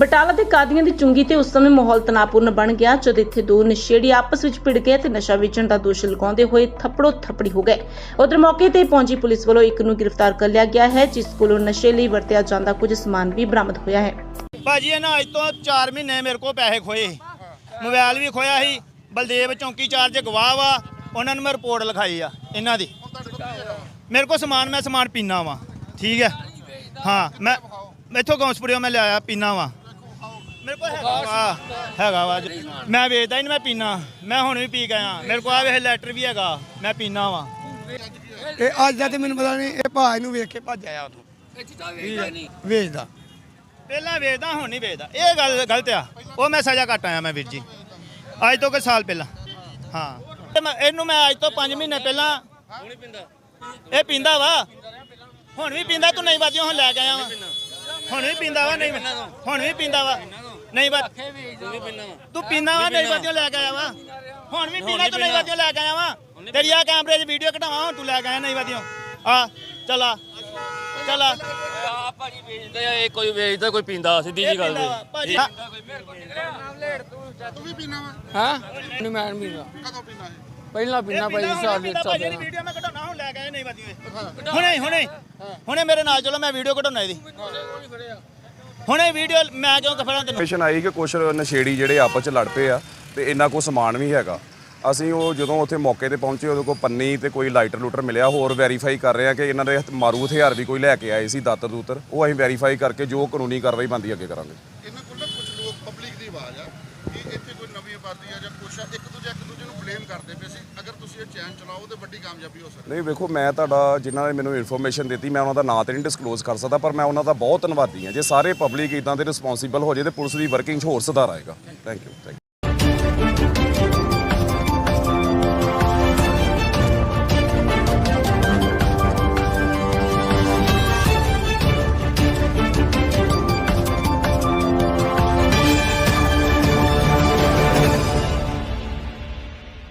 ਬਟਾਲਾ ਦੇ ਕਾਦੀਆਂ ਦੀ ਚੁੰਗੀ ਤੇ ਉਸ ਸਮੇਂ ਮਾਹੌਲ ਤਣਾਅਪੂਰਨ ਬਣ ਗਿਆ, ਜਦ ਇੱਥੇ ਦੋ ਨਸ਼ੇੜੀ ਆਪਸ ਵਿੱਚ ਭਿੜ ਗਏ ਤੇ ਨਸ਼ਾ ਵੇਚਣ ਦਾ ਦੋਸ਼ ਲਗਾਉਂਦੇ ਹੋਏ ਥੱਪੜੋ ਥੱਪੜੀ ਹੋ ਗਏ। ਉਧਰ ਮੌਕੇ ਤੇ ਪਹੁੰਚੀ ਪੁਲਿਸ ਵੱਲੋਂ ਇੱਕ ਨੂੰ ਗ੍ਰਿਫਤਾਰ ਕਰ ਲਿਆ ਗਿਆ ਹੈ, ਜਿਸ ਕੋਲੋਂ ਨਸ਼ੇ ਲਈ ਵਰਤਿਆ ਜਾਂਦਾ ਕੁਝ ਸਮਾਨ ਵੀ ਬਰਾਮਦ ਹੋਇਆ ਹੈ। ਭਾਜੀ, ਇਹਨਾਂ ਅੱਜ ਤੋਂ 4 ਮਹੀਨੇ ਮੇਰੇ ਕੋਲ ਪੈਸੇ ਖੋਏ ਮੋਬਾਈਲ ਵੀ ਖੋਇਆ ਸੀ। ਬਲਦੇਵ ਚੌਂਕੀ ਚਾਰਜ ਗਵਾਹ ਵਾ, ਉਹਨਾਂ ਨੂੰ ਮੈਂ ਰਿਪੋਰਟ ਲਿਖਾਈ ਆ, ਇਹਨਾਂ ਦੀ। ਮੇਰੇ ਕੋਲ ਸਮਾਨ, ਮੈਂ ਸਮਾਨ ਪੀਣਾ ਵਾ, ਠੀਕ ਹੈ? ਹਾਂ, ਮੈਂ ਇੱਥੋਂ ਗੌਂਸਪੁਰਿਓ ਮੈਂ ਲਿਆਇਆ ਪੀਣਾ ਵਾ। ਮੇਰੇ ਕੋਲ ਹੈਗਾ ਵਾ। ਹੈਗਾ ਵਾ। ਮੈਂ ਵੇਚਦਾ ਹੀ ਨਹੀਂ ਮੈਂ ਪੀਣਾ ਮੈਂ ਹੁਣ ਵੀ ਪੀ ਗਿਆ ਮੇਰੇ ਕੋਲ ਆ ਵੇ ਲੈਟਰ ਵੀ ਹੈਗਾ। ਮੈਂ ਪੀਣਾ ਵਾ। ਇਹ ਅੱਜ ਦਾ ਤੇ ਮੈਨੂੰ ਪਤਾ ਨਹੀਂ ਇਹ ਭਾਜ ਨੂੰ ਵੇਖ ਕੇ ਭੱਜ ਆਇਆ ਉਥੋਂ। ਵੇਚਦਾ ਪਹਿਲਾਂ ਵੇਚਦਾ ਹੁਣ ਨਹੀਂ ਵੇਚਦਾ। ਇਹ ਗੱਲ ਗਲਤ ਆ। ਉਹ ਮੈਂ ਸਜ਼ਾ ਕੱਟ ਆਇਆ ਮੈਂ ਵੀਰ ਜੀ। ਅੱਜ ਤੋਂ ਕੋਈ ਸਾਲ ਪਹਿਲਾਂ। ਹਾਂ। ਇਹਨੂੰ ਮੈਂ ਅੱਜ ਤੋਂ 5 ਮਹੀਨੇ ਪਹਿਲਾਂ ਇਹ ਪੀਂਦਾ ਵਾ। ਹੁਣ ਵੀ ਪੀਂਦਾ ਤੂੰ ਨਹੀਂ ਵਾਜਿਓ ਹੁਣ ਲੈ ਕੇ ਆਇਆ ਵਾ। ਹੁਣ ਵੀ ਪੀਂਦਾ ਵਾ ਨਹੀਂ ਹੁਣ ਵੀ ਪੀਂਦਾ ਵਾ। ਨਹੀਂ ਵਾ ਤੂੰ ਪੀਂਦਾ ਵਾ। ਨਹੀਂ ਵਾਜਿਓ ਲੈ ਕੇ ਆਇਆ ਵਾ। ਹੁਣ ਵੀ ਪੀਂਦਾ ਤੂੰ ਨਹੀਂ ਵਾਜਿਓ ਲੈ ਕੇ ਆਇਆ ਵਾ। ਤੇਰੀ ਆ ਕੈਮਰੇ 'ਚ ਵੀਡੀਓ ਕਢਾਵਾਂ ਹੁਣ ਤੂੰ ਲੈ ਕੇ ਆਇਆ ਨਹੀਂ ਵਾਜਿਓ ਆ ਚਲਾ ਚਲਾ ਆ। ਭਾਜੀ ਵੇਚਦਾ ਆ ਇਹ ਕੋਈ ਵੇਚਦਾ ਕੋਈ ਪੀਂਦਾ ਸਿੱਧੀ ਜੀ ਗੱਲ ਭਾਜੀ। ਹਾਂ। ਨਹੀਂ ਮੈਂ ਨਹੀਂ ਪੀਂਦਾ। ਕਦੋਂ ਪੀਣਾ ਹੈ ਪਹਿਲਾਂ ਪੀਣਾ ਭਾਈ ਸਾਲ ਦੇ ਭਾਜੀ ਦੀ ਵੀਡੀਓ ਮੈਂ ਕਢਾਉਣਾ ਹੁਣ ਲੈ ਕੇ ਆਏ ਨਹੀਂ ਵਧੀਆ। ਹੁਣੇ ਹੁਣੇ। ਹੁਣੇ ਮੇਰੇ ਨਾਲ ਚਲੋ ਮੈਂ ਵੀਡੀਓ ਕਢਾਉਣਾ ਇਹਦੀ। ਹੁਣੇ ਵੀਡੀਓ ਮੈਂ ਕਿਉਂ ਕਫੜਾ ਤੈਨੂੰ? ਇਨਫੋਰਮੇਸ਼ਨ ਆਈ ਕਿ ਕੁਝ ਨਸ਼ੇੜੀ ਜਿਹੜੇ ਆਪਸ ਚ ਲੜ ਪਏ ਆ ਤੇ ਇਹਨਾਂ ਕੋਲ ਸਮਾਨ ਵੀ ਹੈਗਾ। ਅਸੀਂ ਉਹ ਜਦੋਂ ਉੱਥੇ ਮੌਕੇ ਤੇ ਪਹੁੰਚੇ ਉਹਦੇ ਕੋਲ ਪੰਨੀ ਤੇ ਕੋਈ ਲਾਈਟਰ ਲੂਟਰ ਮਿਲਿਆ। ਹੋਰ ਵੈਰੀਫਾਈ ਕਰ ਰਹੇ ਆ ਕਿ ਇਹਨਾਂ ਦੇ ਹੱਥ ਮਾਰੂ ਹਥਿਆਰ ਵੀ ਕੋਈ ਲੈ ਕੇ ਆਏ ਸੀ ਦਾਤਰ ਦੂਤਰ। ਉਹ ਅਸੀਂ ਵੈਰੀਫਾਈ ਕਰਕੇ ਜੋ ਕਾਨੂੰਨੀ ਕਾਰਵਾਈ ਬਣਦੀ ਅੱਗੇ ਕਰਾਂਗੇ। ਇਹਨਾਂ ਕੋਲ ਨਾ ਕੁਝ ਲੋਕ ਪਬਲਿਕ ਦੀ ਆਵਾਜ਼ ਆ ਕਿ ਇੱਥੇ ਕੋਈ ਨਵੀਂ ਆਬਾਦੀ ਆ ਜਾਂ ਕੁਛ ਆ ਇੱਕ ਦੂਜੇ ਇੱਕ ਕਰਦੇ ਪਏ ਸੀ। ਅਗਰ ਤੁਸੀਂ ਇਹ ਚੈਨ ਚਲਾਓ, ਤੇ ਵੱਡੀ ਕਾਮਯਾਬੀ ਹੋ ਸਕਦੀ ਨਹੀਂ, ਵੇਖੋ, ਮੈਂ ਤੁਹਾਡਾ, ਜਿਨ੍ਹਾਂ ਨੇ ਮੈਨੂੰ ਇਨਫੋਰਮੇਸ਼ਨ ਦਿੱਤੀ, ਮੈਂ ਉਹਨਾਂ ਦਾ ਨਾਂ ਤੇ ਨਹੀਂ ਡਿਸਕਲੋਜ਼ ਕਰ ਸਕਦਾ, ਪਰ ਮੈਂ ਉਹਨਾਂ ਦਾ ਬਹੁਤ ਧੰਨਵਾਦੀ ਹਾਂ। ਜੇ ਸਾਰੇ ਪਬਲਿਕ ਇਦਾਂ ਦੇ ਰਿਸਪੌਂਸੀਬਲ ਹੋ ਜੇ ਤੇ ਪੁਲਿਸ ਦੀ ਵਰਕਿੰਗ 'ਚ ਹੋਰ ਸੁਧਾਰ ਆਏਗਾ। Thank you thank you